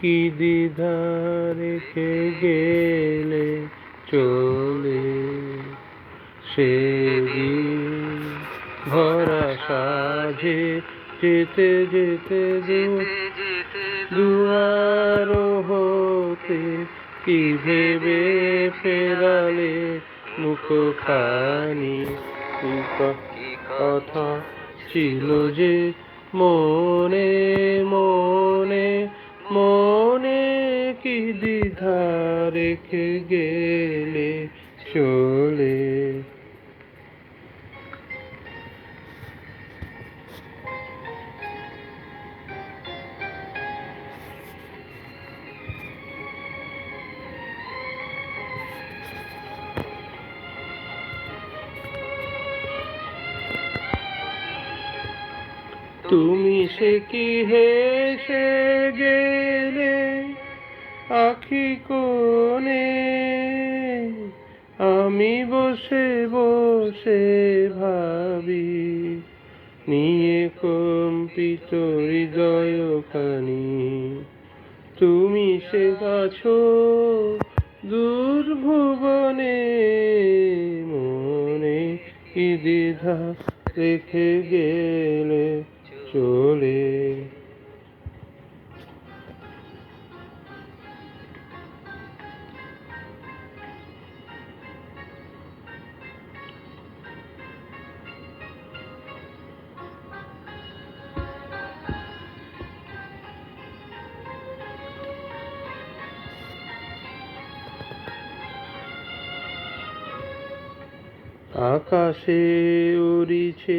কি দ্বিধা গেলে চলে? সেদিন ভরা সাজে যেতে যেতে দুয়ার হতে কি ভেবে ফেরালে মুখ খানি কি কথা ছিল যে মনে মনে মনে কি দ্বিধা রেখে গেলে চলে তুমি সে কি হেসে গেলে? আখি কোণে আমি বসে বসে ভাবি, নিয়ে কম্পিত হৃদয় খানি তুমি সে আছো দুর্ভুবনে, মনে কি দ্বিধা রেখে গেলে? চলে। আকাশে উড়িছে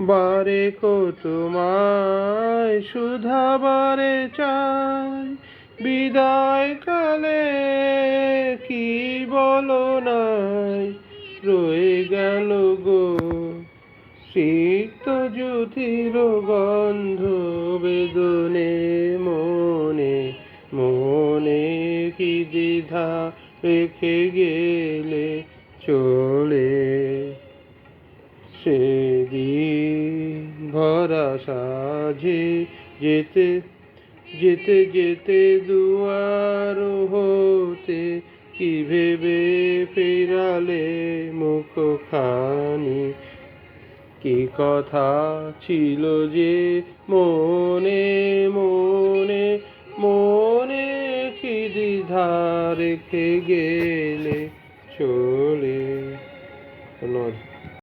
বারে কো তোমায় সুধাবারে চাই। বিদায় কালে কি বলো নাই? রয়ে গেল গো সিক্ত জ্যোতির গন্ধ বেদনে মনে। মনে কি দ্বিধা রেখে গেলে চলে সাজে যেতে যেতে যেতে দুয়ার হতে, কি ভেবে ফেরালে মুখ খানি কি কথা ছিল যে মনে মনে মনে কি দ্বিধা রেখে গেলে চলে?